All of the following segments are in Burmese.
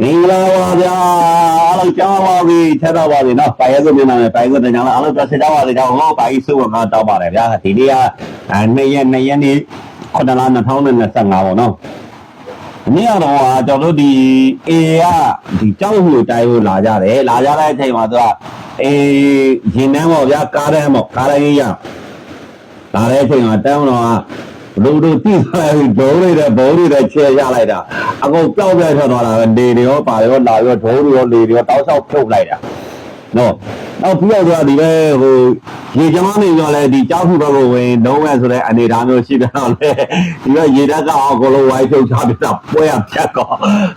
မင်္ဂလာပါဗျာအားလုံးကြောင်းပါပြီထက်တော့ပါပြီနော်ပိုင်းရဲဆိုမြန်မာနဲ့ပိုင်းဆိုတင်ကြလားအားလုံးပြဆက်ကြပါစေကြောင်းဟောပိုင်းစုကငါတောက်ပါတယ်ဗျာဒီနေ့က2ရက်2ရက်နေ့9လ2025ပေါ့နော်ဒီနေ့ကတော့ကျွန်တော်တို့ဒီ A ကဒီကြောက်ဟူတိုင်းကိုလာကြတယ်လာကြတဲ့အချိန်မှာသူကအေးရင်နှမ်းပေါ့ဗျာကားတန်းပေါ့ကားတန်းကြီးရလာတဲ့အချိန်မှာတန်းတော့က လူတို့တိဆိုင်ဒုံးတွေနဲ့ဘုံတွေနဲ့ချဲရလိုက်တာအကုန်ပျောက်ပြတ်ထွက်သွားတာပဲနေတွေရောပါရောလာရောဒုံးတွေရောလေတွေရောတောက်လျှောက်ဖြုတ်လိုက်တာနော်နောက်ပြီးတော့ဒီပဲဟိုရေကြောင်းနေရောလဲဒီကြောက်ခုဘက်ကိုဝင်လုံးဝဆိုတဲ့အနေအထားမျိုးရှိတယ်တော့လေဒီကရေတက်ကအကုန်လုံးဝိုင်းဖြုတ်ချပြီးတော့ပွဲရဖြတ်ကော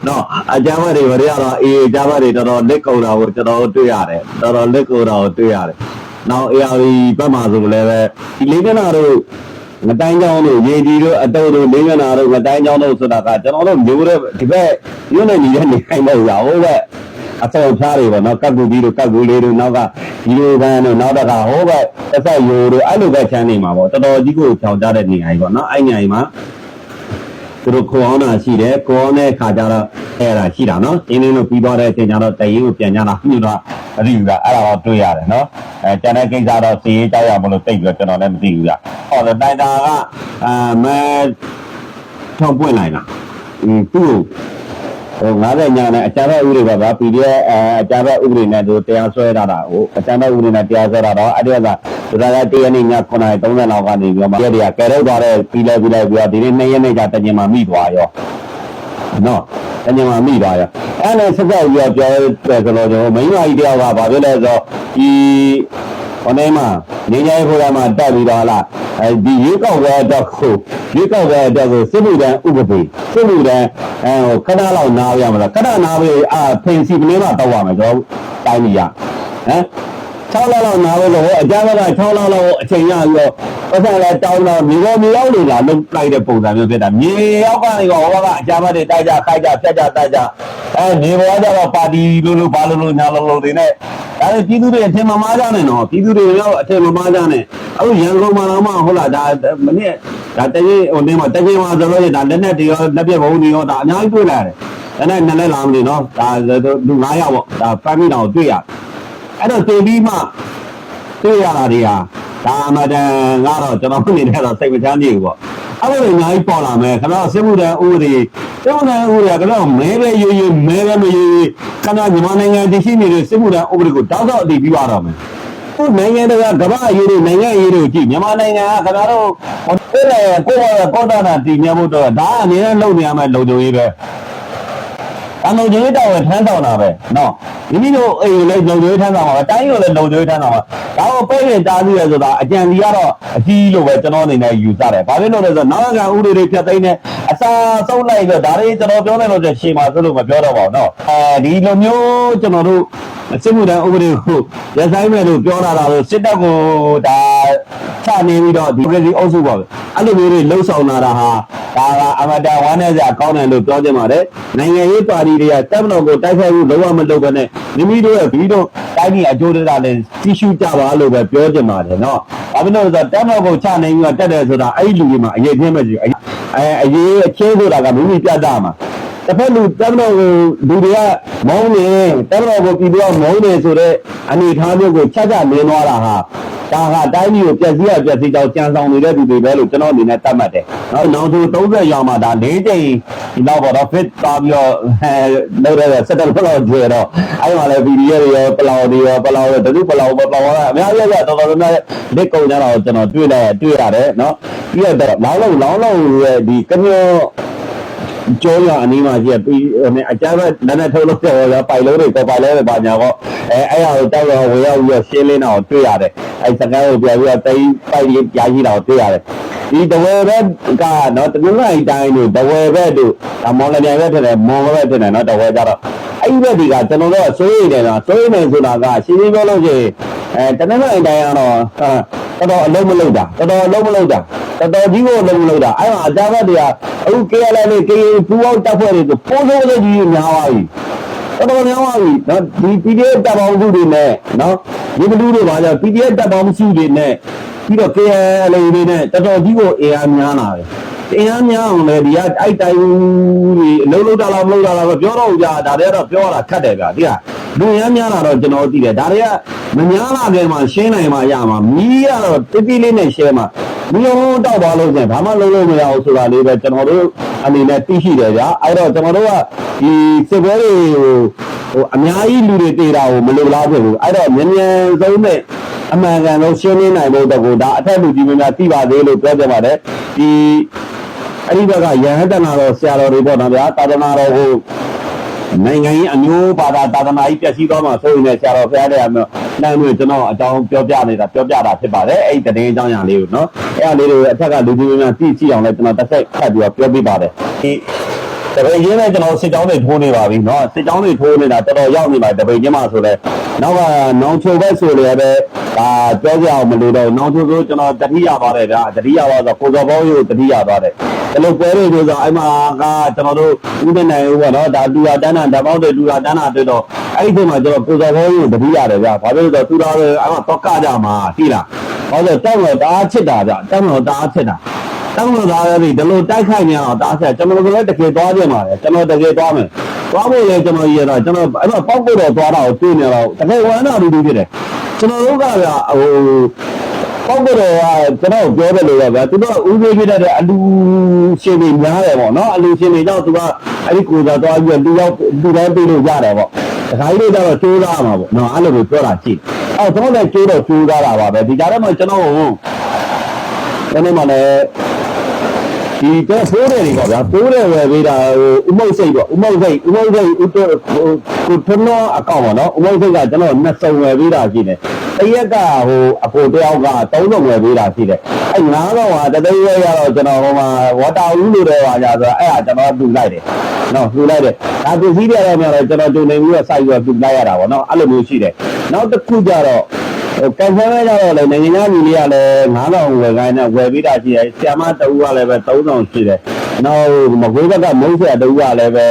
နော်အကြမ်းဘက်တွေဗရေကတော့အေးအကြမ်းဘက်တွေတော်တော်လက်ကုန်တာကိုကျွန်တော်တို့တွေ့ရတယ်တော်တော်လက်ကုန်တာကိုတွေ့ရတယ်နောက် ARV ဘက်မှာဆိုလည်းပဲဒီလေးကနာတို့ ငတိုင်းကြောင်းတို့ရေဒီတို့အတုပ်တို့လေးမျက်နာတို့ငတိုင်းကြောင်းတို့ဆိုတာကကျွန်တော်တို့မျိုးတဲ့ဒီဘက်ညနေနေတဲ့နေခိုင်းတော့ရဟုတ်ပဲအစောဖြားတွေပေါ့နော်ကတ်ကူကြီးတို့ကတ်ကူလေးတို့နောက်ကဒီလိုကန်းတို့နောက်တခါဟိုဘက်တစ်ဆက်ယိုတို့အဲ့လိုပဲချမ်းနေမှာပေါ့တော်တော်ကြီးကိုဖြောင်ကြတဲ့နေရာကြီးပေါ့နော်အဲ့ညကြီးမှာ သူတို့ခေါအောင်တာရှိတယ်ခေါအောင်တဲ့ခါကျတော့အဲ့ဒါရှိတာနော်အင်းင်းတို့ပြီးသွားတဲ့အချိန်ကျတော့တရင်ကိုပြန်ကြတာပြီးတော့မသိဘူးကအဲ့ဒါတော့တွေ့ရတယ်နော်အဲကျန်တဲ့ကိစ္စတော့စီရေးကြောက်ရမလို့တိတ်ပြီးတော့ကျွန်တော်လည်းမသိဘူးကဟောတိုင်တာကအာမဲထောက်ပွင့်လိုက်လားอืมသူ့ ဟို90ညာနဲ့အကြမ်းဖက်ဥပဒေပါဗျာ PDF အအကြမ်းဖက်ဥပဒေနဲ့သူတရားစွဲထားတာဟိုအကြမ်းဖက်ဥပဒေနဲ့တရားစွဲတာတော့အဲ့ဒီကသူကတရားနေ့ည9:30လောက်ကနေပြီးတော့မှရက်တွေကကဲရောက်သွားတဲ့ပြီးလဲပြီးလဲပြီးတော့ဒီနေ့2ရက်နေ့ကျတကြင်မှာမိသွားရောနော်အညမှာမိပါရအဲ့နဲ့ဆက်ဆက်ပြီးတော့ပြောတယ်ဆိုတော့ကျွန်တော်မိန်းမကြီးတယောက်ကဘာဖြစ်လဲဆိုတော့ဒီဟိုနေမှာနေကြရေးဖိုရမှာတက်ပြီးတော့လား အဲဒီရေကောက်ပဲတော့ကိုရေကောက်ပဲတော့ကိုစစ်မှုတန်းဥပဒေစစ်မှုတန်းအဲဟိုခဏလောက်နားရမလားခဏနားပြီးအာဖင်စီကလေးမှတောက်ရမယ်ကျွန်တော်တိုင်းကြီးရဟမ် 6လောက်လောက်နားလို့အကြမ်းက6လောက်လောက်အချိန်ရပြီးတော့ပတ်စံလည်းတောင်းတော့မြေပေါ်မြေရောက်လို့လာလုံးလိုက်တဲ့ပုံစံမျိုးဖြစ်တာမြေရောက်ကနေတော့ဟောကအကြမ်းတွေတိုက်ကြခိုက်ကြဖြတ်ကြတိုက်ကြအဲမြေပေါ်ကကျတော့ပါတီလို့လို့ဘာလို့လို့ညာလို့လို့တွေနဲ့ဒါလည်းပြည်သူတွေအထင်မမှားကြနဲ့နော်ပြည်သူတွေရောအထင်မမှားကြနဲ့အခုရန်ကုန်မှာတော့မှဟုတ်လားဒါမနစ်ဒါတကြီးဟိုနေမှာတကြီးမှာဆိုလို့ဒါလက်နဲ့တွေရောလက်ပြဘုံတွေရောဒါအများကြီးတွေ့လာတယ်ဒါနဲ့နှစ်လက်လာမလို့နော်ဒါလူ9ယောက်ပေါ့ဒါဖမ်းမိတော့တွေ့ရ အဲ့တော့တေပြီးမှတွေ့ရတာတွေဟာဒါမှတန်ကတော့ကျွန်တော်ဖြစ်နေတဲ့တော့စိတ်မချမ်းမြေဘူးပေါ့အဲ့လိုအများကြီးပေါ်လာမယ်ခင်ဗျားစစ်မှုတန်းဥပဒေစစ်မှုတန်းဥပဒေကခင်ဗျားမဲပဲရွရွမဲပဲမရွရွခင်ဗျားမြန်မာနိုင်ငံတည်ရှိနေတဲ့စစ်မှုတန်းဥပဒေကိုတောက်တော့အတည်ပြုရတော့မယ်ခုနိုင်ငံတကာကမ္ဘာအရေးတွေနိုင်ငံအရေးတွေကြည့်မြန်မာနိုင်ငံကခင်ဗျားတို့ဟိုတဲ့ကိုယ်ကကောတာနာတည်မြဲဖို့တော့ဒါအနေနဲ့လုပ်နေရမယ်လုံခြုံရေးပဲ အလုံးကျိုးတောင်းထမ်းဆောင်တာပဲနော်မိမိတို့အိမ်လည်းလုံခြုံရေးထမ်းဆောင်ပါတိုင်းကိုလည်းလုံခြုံရေးထမ်းဆောင်ပါဒါကိုပိတ်ရင်တားပြီးရဆိုတာအကြံစီကတော့အကြီးလို့ပဲကျွန်တော်အနေနဲ့ယူဆတယ်ဘာဖြစ်လို့လဲဆိုတော့နောက်ကဥတွေတွေဖြတ်သိမ်းနေအစာဆုံးလိုက်တော့ဒါတွေကျွန်တော်ပြောနေလို့ရှေ့မှာဆိုလို့မပြောတော့ပါဘူးနော်အဲဒီလိုမျိုးကျွန်တော်တို့စစ်မှုတန်းဥပဒေကိုရဆိုင်မဲ့လို့ပြောတာတော့စစ်တပ်ကိုဒါချ နေပြီးတော့ဒီပရိအုပ်စုပါပဲအဲ့လိုမျိုးတွေလှုပ်ဆောင်လာတာဟာဒါကအမတန်ဝမ်းနေစရာကောင်းတယ်လို့ပြောချင်ပါတယ်နိုင်ငံရေးပါတီတွေကတပ်မတော်ကိုတိုက်ခိုက်ဖို့လုံးဝမလုပ်ဘဲနဲ့မိမိတို့ရဲ့ဘီတို့တိုင်းပြည်အကျိုးတရားလည်းသိရှိကြပါလို့ပဲပြောချင်ပါတယ်နော်ဘာဖြစ်လို့လဲဆိုတော့တပ်မတော်ကိုချနေပြီးတော့တက်တယ်ဆိုတာအဲ့ဒီလူတွေမှာအရေးပြင်းမဲ့ကြီးအဲအရေးအချင်းဆိုတာကမိမိပြတ်တာမှာ တစ်ဖက်လူတပ်မတော်ကိုလူတွေကမောင်းနေတပ်မတော်ကိုပြည်ပြောမောင်းနေဆိုတဲ့အနေအထားမျိုးကိုချက်ချက်နေသွားတာဟာဒါဟာတိုင်းပြည်ကိုပြည့်စည်ရပြည့်စည်တော့ကြံဆောင်နေတဲ့သူတွေပဲလို့ကျွန်တော်အနေနဲ့သတ်မှတ်တယ်။နောက်နောက်ဆို30ရောင်မှာဒါ၄ကြိမ်ဒီတော့တော့ fit ပါပြီးတော့အဲလောက်ရဆက်တယ်လောက်ကျွေတော့အဲ့မှာလည်းဗီဒီယိုတွေရောပလောင်တွေရောပလောင်တွေတူပလောင်ပလောင်ကအများကြီးကတော်တော်များများလက်ကုန်ကြတော့ကျွန်တော်တွေ့လိုက်တွေ့ရတယ်နော်။ပြီးတော့လောင်းလုံးလောင်းလုံးရဲ့ဒီကမျော ကျောရအနီးမှာရှိပြီးအကြမ်းပဲနည်းနည်းထုတ်လို့ပြောရပိုင်လုံးတွေပေါ်ပိုင်လုံးတွေပါညာပေါ့အဲအဲ့ဟာကိုတောက်တော့ဝေရောက်ပြီးတော့ရှင်းလင်းတာကိုတွေ့ရတယ်အဲစကားကိုပြောပြီးတော့တိတ်ပိုက်လေးကြားရှိတာကိုတွေ့ရတယ်ဒီတဝဲဘက်ကနော်တနင်္လာရီတိုင်းတို့တဝဲဘက်တို့ဒါမော်လမြိုင်ဘက်ထင်တယ်မော်ဘက်ထင်တယ်နော်တဝဲကြတော့အဲ့ဒီဘက်ဒီကကျွန်တော်တို့စိုးရိမ်တယ်နော်စိုးရိမ်နေဆိုတာကရှင်းရှင်းပြောလို့ရှိရင်အဲတနင်္လာရီတိုင်းကတော့တော်တော်အလုံးမလုံးတာတော်တော်အလုံးမလုံးတာတော်တော်ကြီးကိုအလုံးမလုံးတာအဲ့မှာအကြမ်းဖက်တွေက အခု KLL နဲ့ KA ပူပေါင်းတပ်ဖွဲ့တွေကိုပိုးစိုးစိုးကြီးများသွားပြီတော်တော်များသွားပြီနော်ဒီ PDF တပ်ပေါင်းစုတွေနဲ့နော်ဒီဘလူးတွေပါကြ PDF တပ်ပေါင်းစုတွေနဲ့ပြီးတော့ KLL တွေနဲ့တော်တော်ကြီးကို AR များလာတယ်တရားများအောင်လေဒီကအိုက်တိုင်းကြီးအလုံးလုံးတာလားမလုံးတာလားမပြောတော့ဘူးကြာဒါတွေကတော့ပြောရတာခက်တယ်ဗျာဒီကလူရမ်းများလာတော့ကျွန်တော်သိတယ်ဒါတွေကမများလာခင်မှာရှင်းနိုင်မှရမှာမီးကတော့တိတိလေးနဲ့ရှင်းမှာ မီးလုံးတောက်သွားလို့ဆိုရင်ဘာမှလုံးလုံးမရအောင်ဆိုတာလေးပဲကျွန်တော်တို့အနေနဲ့သိရှိတယ်ဗျာအဲ့တော့ကျွန်တော်တို့ကဒီစစ်ပွဲတွေကိုဟိုအများကြီးလူတွေတေတာကိုမလိုလားဖြစ်ဘူးအဲ့တော့မြန်မြန်ဆုံးနဲ့အမှန်ကန်ဆုံးရှင်းနေနိုင်ဖို့တကူဒါအထက်လူကြီးများများသိပါသေးလို့ပြောကြပါတယ်ဒီအဲ့ဒီဘက်ကယဟန်တနာတော်ဆရာတော်တွေပေါ့နော်ဗျာတာသနာတော်ဟို နိုင်ငံရေးအမျိုးဘာသာတာသနာကြီးပြည့်စည်သွားမှာဆိုရင်လည်းဆရာတော်ဖရားတဲ့အမျိုးနိုင်လို့ကျွန်တော်အကြောင်းပြောပြနေတာပြောပြတာဖြစ်ပါတယ်အဲ့ဒီတည်င်းအကြောင်းအရာလေးကိုနော်အဲ့ဒါလေးတွေအထက်ကလူကြီးများသိကြည့်အောင်လည်းကျွန်တော်တစ်ဆက်ခတ်ပြီးတော့ပြောပြပါတယ်ဒီ တပည့်ရင်းနဲ့ကျွန်တော်စစ်ကြောင်းတွေထိုးနေပါပြီเนาะစစ်ကြောင်းတွေထိုးနေတာတော်တော်ရောက်နေပါတပည့်ချင်းမှာဆိုလဲနောက်ကနောင်ချိုဘက်ဆိုလည်းပဲဒါပြောကြအောင်မလို့တော့နောင်ချိုဆိုကျွန်တော်တတိယပါတယ်ဗျာတတိယပါဆိုကိုစောဘောကြီးကိုတတိယပါတယ်ဒီလိုပွဲတွေဆိုအဲ့မှာကကျွန်တော်တို့ဥဒနိုင်ဦးပေါ့နော်ဒါတူရတန်းတာဓမ္မောက်တွေတူရတန်းတာတွေ့တော့အဲ့ဒီချိန်မှာကျွန်တော်ကိုစောဘောကြီးကိုတတိယတယ်ဗျာဘာဖြစ်လို့လဲဆိုတော့တူတာပဲအဲ့မှာတော့ကကြမှာသိလားဟောဆိုတောက်တော့တအားချစ်တာဗျာတောက်တော့တအားချစ်တာ တောင်းလို့သားရပြီဒီလိုတိုက်ခိုက်နေအောင်တားဆက်ကျွန်တော်တို့လည်းတကယ်သွားကြမှာလေကျွန်တော်တကယ်သွားမယ်သွားဖို့လေကျွန်တော်ရတော့ကျွန်တော်အဲ့တော့ပောက်ဖို့တော့သွားတာကိုတွေ့နေတော့တကယ်ဝမ်းသာလူလူဖြစ်တယ်ကျွန်တော်တို့ကဗျာဟိုပောက်ဖို့တော့ကျွန်တော်ပြောတယ်လို့ဗျာသူတို့ဦးသေးဖြစ်တဲ့အလူရှင်တွေများတယ်ပေါ့နော်အလူရှင်တွေကြောင့်သူကအဲ့ဒီကိုသာသွားပြီးလူရောက်လူတိုင်းပြေးလို့ရတယ်ပေါ့တခါကြီးတော့ကျိုးသားမှာပေါ့နော်အဲ့လိုကိုပြောတာကြည့်အဲ့တော့လည်းကျိုးတော့ကျိုးသားတာပါပဲဒီကြားထဲမှာကျွန်တော်ဟိုဒီနေ့မှလည်း ဒီတော့ဖိုးတယ်တွေပေါ့ဗျာဖိုးတယ်ဝယ်ပေးတာဟိုဥမုတ်စိတ်ပေါ့ဥမုတ်စိတ်ဥမုတ်စိတ်ဥတော့ဟိုကိုထွန်းတော့အကောင့်ပေါ့နော်ဥမုတ်စိတ်ကကျွန်တော်နှစ်စုံဝယ်ပေးတာရှိတယ်တရက်ကဟိုအဖိုတယောက်ကသုံးစုံဝယ်ပေးတာရှိတယ်အဲ့ငါးတော့ဟာတသိန်းဝယ်ရတော့ကျွန်တော်ဟိုမှာဝါတာဦးလို့တယ်ပါညာဆိုတော့အဲ့ဒါကျွန်တော်တူလိုက်တယ်နော်တူလိုက်တယ်ဒါပစ္စည်းတွေတော့များတော့ကျွန်တော်တူနေပြီးတော့စိုက်ပြီးတော့တူလိုက်ရတာပေါ့နော်အဲ့လိုမျိုးရှိတယ်နောက်တစ်ခုကျတော့ဟို ကန်ဆယ်မဲကြတော့လေနိုင်ငံသားညီလေးကလည်း9000ဝယ်ခိုင်းနဲ့ဝယ်ပြီးတာရှိတယ်ဆရာမတူကလည်းပဲ3000ရှိတယ်နောက်မကွေးဘက်ကမုန်းဆရာတူကလည်းပဲ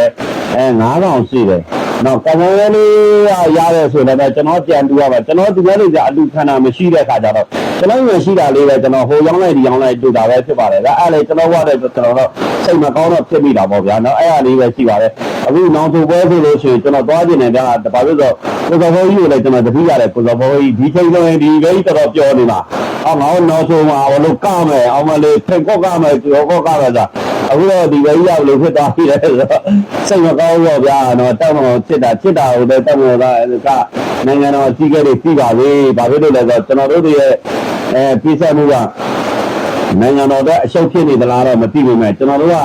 အဲ9000ရှိတယ် နောက်ကန်ဆယ်မဲလေးရရတယ်ဆိုတော့ကျွန်တော်ပြန်တူရပါကျွန်တော်တူရလို့ကြာအလူခန္ဓာမရှိတဲ့ခါကျတော့ကျွန်တော်ရရှိတာလေးပဲကျွန်တော်ဟိုရောက်လိုက်ဒီရောက်လိုက်တူတာပဲဖြစ်ပါတယ်ဒါအဲ့လေကျွန်တော်ဝတဲ့ကျွန်တော်တော့စိတ်မကောင်းတော့ဖြစ်မိတာပေါ့ဗျာနော်အဲ့အလေးပဲရှိပါတယ်အခုနောက်သူပွဲဆိုလို့ရှိရင်ကျွန်တော်သွားကျင်တယ်ဗျာဘာဖြစ်လို့ကိုစောဘောကြီးကိုလည်းကျွန်တော်တတိရတယ်ကိုစောဘောကြီးဒီချိန်လုံးရင်ဒီပဲတော်တော်ပြောနေမှာအော်ငါတို့နောက်ဆုံးမှာဘလို့ကမယ်အောင်မလေးထိတ်ကော့ကမယ်ကျော်ကော့ကမယ်ဆို အခုတော့ဒီပဲကြီးရလို့ဖြစ်သွားပြီလေဆိုတော့စိတ်မကောင်းတော့ဗျာနော်တောက်မောဖြစ်တာဖြစ်တာကိုလည်းတောက်မောကနိုင်ငံတော်အကြီးကလေးပြီးပါလေဘာဖြစ်လို့လဲဆိုတော့ကျွန်တော်တို့ရဲ့အဲပြည်ဆက်မှုကနိုင်ငံတော်ကအရှုပ်ဖြစ်နေသလားတော့မသိဘူးမဲ့ကျွန်တော်တို့က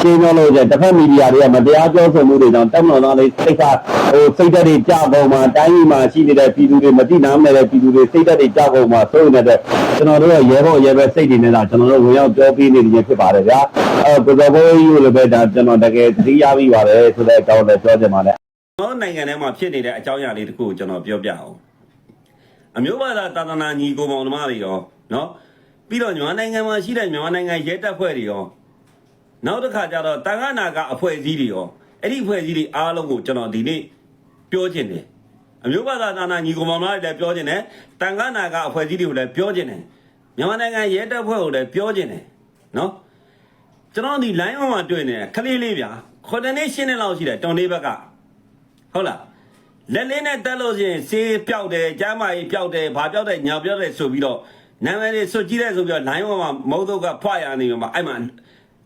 ရှင်းပြောလို့ကျတစ်ဖက်မီဒီယာတွေကမတရားပြောဆိုမှုတွေကြောင့်တက်မတော်သားလေးစိတ်ကဟိုစိတ်ဓာတ်တွေကြောက်ပုံမှာတိုင်းပြည်မှာရှိနေတဲ့ပြည်သူတွေမတိနာမနေတဲ့ပြည်သူတွေစိတ်ဓာတ်တွေကြောက်ပုံမှာစိုးနေတဲ့ကျွန်တော်တို့ရဲ့ရဲဘော်ရဲဘဲစိတ်တွေနဲ့တော့ကျွန်တော်တို့ဝင်ရောက်ပြောပြနေနေဖြစ်ပါတယ်ဗျာအဲကိုစောဘိုးကြီးကိုလည်းပဲဒါကျွန်တော်တကယ်သတိရပြီးပါတယ်ဆိုတဲ့အကြောင်းလည်းပြောချင်ပါတယ်ကျွန်တော်နိုင်ငံထဲမှာဖြစ်နေတဲ့အကြောင်းအရာလေးတစ်ခုကိုကျွန်တော်ပြောပြအောင်အမျိုးဘာသာသာသနာညီကိုမောင်နှမတွေရောနော်ပြီးတော့မြန်မာနိုင်ငံမှာရှိတဲ့မြန်မာနိုင်ငံရဲတပ်ဖွဲ့တွေရော နောက်တစ်ခါကျတော့တန်ခါနာကအဖွဲ့အစည်းတွေရောအဲ့ဒီအဖွဲ့အစည်းတွေအားလုံးကိုကျွန်တော်ဒီနေ့ပြောချင်တယ်အမျိုးဘာသာသာသနာညီကိုမောင်နှမတွေလည်းပြောချင်တယ်တန်ခါနာကအဖွဲ့အစည်းတွေကိုလည်းပြောချင်တယ်မြန်မာနိုင်ငံရဲတပ်ဖွဲ့ကိုလည်းပြောချင်တယ်နော်ကျွန်တော်ဒီ line မှာတွေ့နေခလေးလေးဗျာခေါ်တဲ့နေ့ရှင်းနေလောက်ရှိတယ်တွန်လေးဘက်ကဟုတ်လားလက်လေးနဲ့တက်လို့ရှိရင်စေးပြောက်တယ်ကျမ်းမာရေးပြောက်တယ်ဘာပြောက်တယ်ညာပြောက်တယ်ဆိုပြီးတော့နာမည်တွေစွတ်ကြည့်တဲ့ဆိုပြီးတော့ line ပေါ်မှာမဟုတ်တော့ကဖွာရနေမှာအဲ့မှာ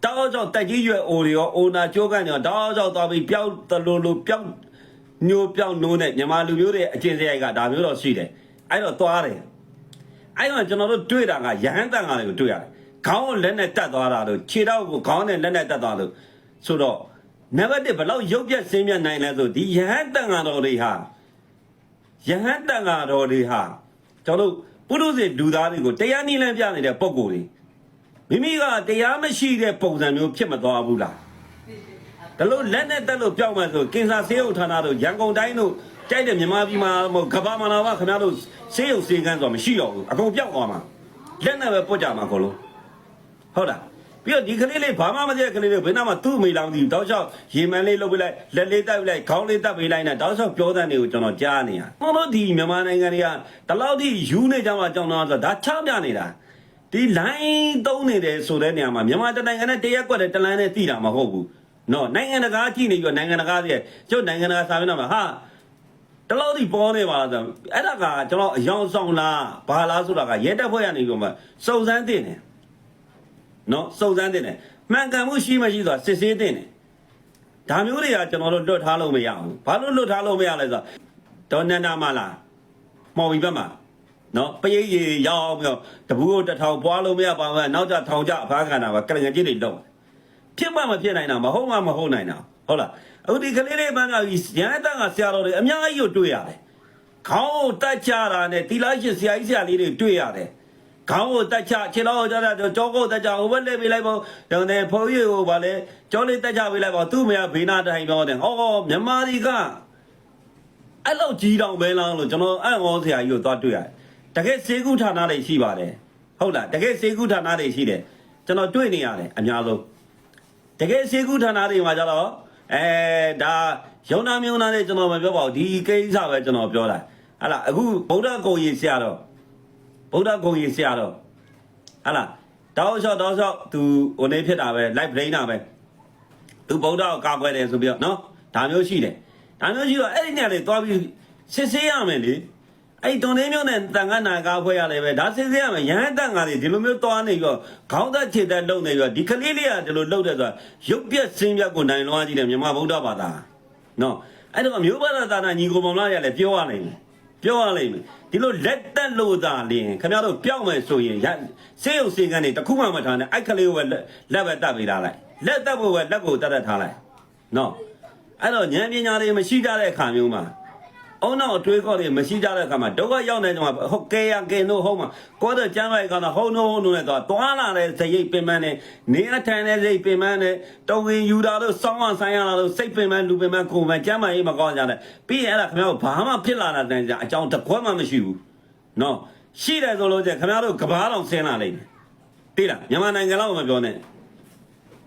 တောက်ကြောက်တက်ကြီးရွယ်အိုတွေရောအိုနာကျိုးကန်ရောတောက်ကြောက်သွားပြီးပြောက်တလူလူပြောက်ညိုပြောက်နိုးနဲ့မြန်မာလူမျိုးတွေအကျင့်စရိုက်ကဒါမျိုးတော့ရှိတယ်အဲ့တော့သွားတယ်အဲ့တော့ကျွန်တော်တို့တွေ့တာကရဟန်းတန်ကားတွေကိုတွေ့ရတယ်ခေါင်းကိုလက်နဲ့တက်သွားတာလို့ခြေထောက်ကိုခေါင်းနဲ့လက်နဲ့တက်သွားလို့ဆိုတော့နံပါတ်1ဘယ်လောက်ရုပ်ပြက်ဆင်းပြနိုင်လဲဆိုဒီယဟန်တန်ဃာတော်တွေဟာယဟန်တန်ဃာတော်တွေဟာကျွန်တော်တို့ပုရုဇဉ်လူသားတွေကိုတရားနည်းလမ်းပြနေတဲ့ပုံကိုယ်တွေ မိမိကတရားမရှိတဲ့ပုံစံမျိုးဖြစ်မသွားဘူးလားဒါလို့လက်နဲ့တက်လို့ပြောက်မှဆိုကင်ဆာဆေးရုံဌာနတို့ရန်ကုန်တိုင်းတို့ကြိုက်တဲ့မြန်မာပြည်မှာမဟုတ်ကမ္ဘာမှာတော့ခင်ဗျားတို့ဆေးရုံဆေးကန်းဆိုတာမရှိတော့ဘူးအကုန်ပြောက်သွားမှာလက်နဲ့ပဲပုတ်ကြမှာအကုန်လုံးဟုတ်လားပြီးတော့ဒီကလေးလေးဘာမှမသိတဲ့ကလေးလေးဘယ်နာမှသူ့အမိလောင်ကြည့်တောက်လျှောက်ရေမန်လေးလုပ်ပေးလိုက်လက်လေးတက်ပေးလိုက်ခေါင်းလေးတက်ပေးလိုက်နဲ့တောက်လျှောက်ပြောတဲ့နေကိုကျွန်တော်ကြားနေရကျွန်တော်တို့ဒီမြန်မာနိုင်ငံတွေကဒီလောက်ထိယူနေကြမှာကြောင်းတော့ဆိုဒါချပြနေတာ ဒီ line သုံးနေတယ်ဆိုတဲ့နေရာမှာမြန်မာတိုင်းနိုင်ငံနဲ့တရက်ကွက်တဲ့တလန်းနဲ့တည်တာမဟုတ်ဘူးနော်နိုင်ငံတကာကြည့်နေပြီးတော့နိုင်ငံတကာရဲ့ကျုပ်နိုင်ငံတကာစာမျက်နှာမှာဟာတလို့ဒီပေါ်နေပါလားဆိုအဲ့ဒါကကျွန်တော်အယောင်ဆောင်လားဘာလားဆိုတာကရဲတပ်ဖွဲ့ကနေပြီးတော့မှစုံစမ်းတင်တယ်နော်စုံစမ်းတင်တယ်မှန်ကန်မှုရှိမရှိဆိုတာစစ်ဆေးတင်တယ်ဒါမျိုးတွေကကျွန်တော်တို့လွတ်ထားလို့မရဘူးဘာလို့လွတ်ထားလို့မရလဲဆိုတော့ဒေါ်နန္ဒာမလားမော်ဘီဘက်မှာ နော်ပရိတ်ရီရောက်ပြီးတော့တပူးကိုတစ်ထောင်ပွားလို့မရပါဘူးနောက်ကြထောင်ကြအဖားခံတာပါကလငကြီးတွေလုံးဖြစ်မှမဖြစ်နိုင်တာမဟုတ်မှမဟုတ်နိုင်တာဟုတ်လားအခုဒီကလေးလေးပန်းကကြီးရဟန်းတန်ကဆရာတော်တွေအများကြီးကိုတွေ့ရတယ်ခေါင်းကိုတက်ချတာနဲ့တီလာရှင်ဆရာကြီးဆရာလေးတွေတွေ့ရတယ်ခေါင်းကိုတက်ချခြေတော်ကိုကြတာကြောကိုတက်ချဟိုဘက်လက်ပေးလိုက်ပေါ့ဒါနဲ့ဖိုးရီကိုဗာလဲကြောလေးတက်ချပေးလိုက်ပေါ့သူ့မရဘေးနာတိုင်ပြောတယ်ဟောမြန်မာဒီကအဲ့လောက်ကြီးတောင်ပဲလားလို့ကျွန်တော်အံ့ဩဆရာကြီးကိုသွားတွေ့ရတယ် တကယ်စေကုဌာနတွေရှိပါတယ်ဟုတ်လားတကယ်စေကုဌာနတွေရှိတယ်ကျွန်တော်တွေ့နေရတယ်အများဆုံးတကယ်စေကုဌာနတွေမှာကျတော့အဲဒါယုံနာမြုံနာတွေကျွန်တော်မပြောပါဘူးဒီကိစ္စပဲကျွန်တော်ပြောတာဟာလားအခုဗုဒ္ဓဂုံကြီးဆရာတော်ဗုဒ္ဓဂုံကြီးဆရာတော်ဟာလားတောက်လျှောက်တောက်လျှောက်သူဟိုနေဖြစ်တာပဲ live brain တာပဲသူဗုဒ္ဓကိုကာကွယ်တယ်ဆိုပြီးတော့နော်ဒါမျိုးရှိတယ်ဒါမျိုးရှိတော့အဲ့ဒီနေရာတွေသွားပြီးစစ်ဆေးရမယ်လေ အဲ့တုံနေမျိုးနဲ့တန်ခါနာကားဖွဲ့ရလဲပဲဒါစစ်စစ်ရမယ်ရဟန်းတန်ခါတွေဒီလိုမျိုးသွားနေပြီးတော့ခေါင်းသက်ခြေသက်လုံနေပြီးတော့ဒီကလေးလေးကဒီလိုလှုပ်တဲ့ဆိုတာရုပ်ပြက်စင်းပြက်ကိုနိုင်လွှားကြည့်တယ်မြန်မာဗုဒ္ဓဘာသာနော်အဲ့တော့မျိုးဘာသာသာနာညီကိုမောင်လာရလဲပြောရနိုင်မယ်ပြောရနိုင်မယ်ဒီလိုလက်တက်လို့သာလင်ခင်ဗျားတို့ပြောင်းမယ်ဆိုရင်ရစေးရုပ်စေကန်တွေတစ်ခုမှမထားနဲ့အဲ့ကလေးကိုပဲလက်ပဲတက်ပေးထားလိုက်လက်တက်ဖို့ပဲလက်ကိုတက်တက်ထားလိုက်နော်အဲ့တော့ဉာဏ်ပညာတွေမရှိကြတဲ့အခါမျိုးမှာ အုံနောက်အတွေးခေါ်တွေမရှိကြတဲ့အခါမှာဒုက္ခရောက်နေကြမှာဟုတ်ကဲရကဲနို့ဟုတ်မှာကိုယ်တော့ကျမ်းပိုက်ကတော့ဟုတ်နို့ဟုတ်နို့နဲ့တော့တွာလာတဲ့ဇရိတ်ပင်ပန်းနဲ့နေအထိုင်တဲ့ဇရိတ်ပင်ပန်းနဲ့တုံဝင်ယူတာလို့စောင်းအောင်ဆိုင်ရတာလို့စိတ်ပင်ပန်းလူပင်ပန်းကိုယ်ပန်းကျမ်းပိုက်ရေးမကောင်းကြတဲ့ပြီးရင်အဲ့ဒါခင်ဗျားတို့ဘာမှဖြစ်လာတာတန်းကြအကြောင်းတစ်ခွက်မှမရှိဘူးနော်ရှိတယ်ဆိုလို့ကျခင်ဗျားတို့ကဘာတော်ဆင်းလာလိမ့်မယ်သိလားမြန်မာနိုင်ငံလောက်မပြောနဲ့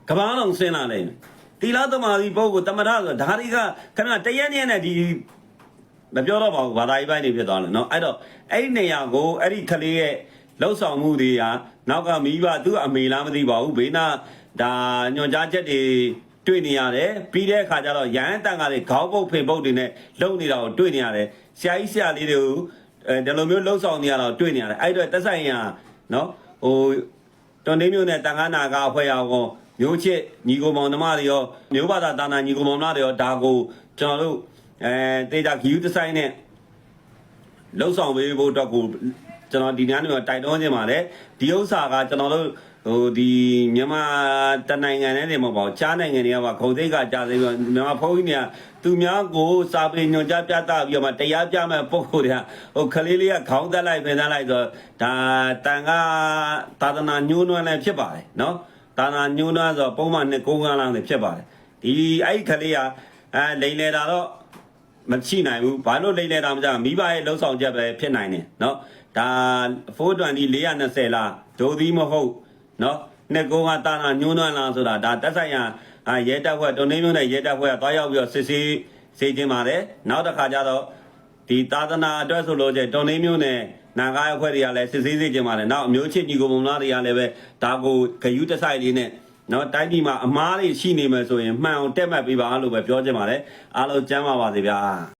ကဘာလုံးဆင်းလာလိမ့်မယ်တီလာသမားဒီပုဂ္ဂိုလ်တမရဆိုဒါတွေကခင်ဗျာတရက်ရက်နဲ့ဒီ မပြောတော့ပါဘူးဘာသာရေးပိုင်းတွေဖြစ်သွားတယ်เนาะအဲ့တော့အဲ့ဒီနေရာကိုအဲ့ဒီကလေးရဲ့လှုပ်ဆောင်မှုတွေဟာနောက်ကမိဘသူ့အမေလားမသိပါဘူးဘေးနာဒါညွန်ကြားချက်တွေတွေ့နေရတယ်ပြီးတဲ့အခါကျတော့ရဟန်းတန်ကလေးခေါင်းပုတ်ဖေပုတ်တွေနဲ့လုံနေတာကိုတွေ့နေရတယ်ဆရာကြီးဆရာလေးတွေကိုအဲဒီလိုမျိုးလှုပ်ဆောင်နေရတော့တွေ့နေရတယ်အဲ့တော့တက်ဆိုင်ရာเนาะဟို တွန်တင်းမျိုးနဲ့တန်ခါနာကအဖွဲ့ရောကောမျိုးချစ်ညီကိုမောင်နှမတွေရောမျိုးဘာသာတာနာညီကိုမောင်နှမတွေရောဒါကိုကျွန်တော်တို့ အဲတေတာဂီယူဒီဇိုင်းနဲ့လှုပ်ဆောင်ပေးဖို့အတွက်ကိုကျွန်တော်ဒီညနေမှာတိုက်တွန်းခြင်းပါတယ်ဒီဥစ္စာကကျွန်တော်တို့ဟိုဒီမြန်မာတနိုင်ငံနဲ့နေမှာပေါ့ချားနိုင်ငံတွေကပါခုံသိက္ခာကြားသိပြီးတော့မြန်မာဖုန်းကြီးတွေကသူများကိုစာပေညွှန်ကြားပြသပြီးတော့မှတရားပြမဲ့ပုံကိုယ်တွေကဟိုခလေးလေးကခေါင်းသက်လိုက်ပင်သက်လိုက်ဆိုတော့ဒါတန်ခါသာသနာညှိုးနွမ်းလည်းဖြစ်ပါတယ်နော်သာသနာညှိုးနွမ်းဆိုတော့ပုံမှန်နဲ့ကိုးကားလားလည်းဖြစ်ပါတယ်ဒီအဲ့ဒီခလေးကအဲလိန်လေတာတော့ မရှိနိုင်ဘူးဘာလို့လိမ့်နေတာမကြမိဘရဲ့လှုပ်ဆောင်ချက်ပဲဖြစ်နိုင်တယ်เนาะဒါ420 420လားဒိုသီးမဟုတ်เนาะနှစ်ကုန်းကတာနာညှိုးနှွမ်းလားဆိုတာဒါတက်ဆိုင်ရအာရဲတပ်ဖွဲ့တုံနေမျိုးနဲ့ရဲတပ်ဖွဲ့ကသွားရောက်ပြီးတော့စစ်ဆေးစေခြင်းပါတယ်နောက်တစ်ခါကျတော့ဒီသာသနာအတွက်ဆိုလို့ကျတုံနေမျိုးနဲ့နာဂါအဖွဲ့တွေကလည်းစစ်ဆေးစေခြင်းပါတယ်နောက်အမျိုးချစ်ညီကိုမုံလားတွေကလည်းပဲဒါကိုဂယုတဆိုင်လေးနဲ့ နော်တိုင်းပြည်မှာအမားတွေရှိနေမယ်ဆိုရင်မှန်အောင်တက်မှတ်ပေးပါလို့ပဲပြောချင်ပါတယ်အားလုံးကျမ်းပါပါစေဗျာ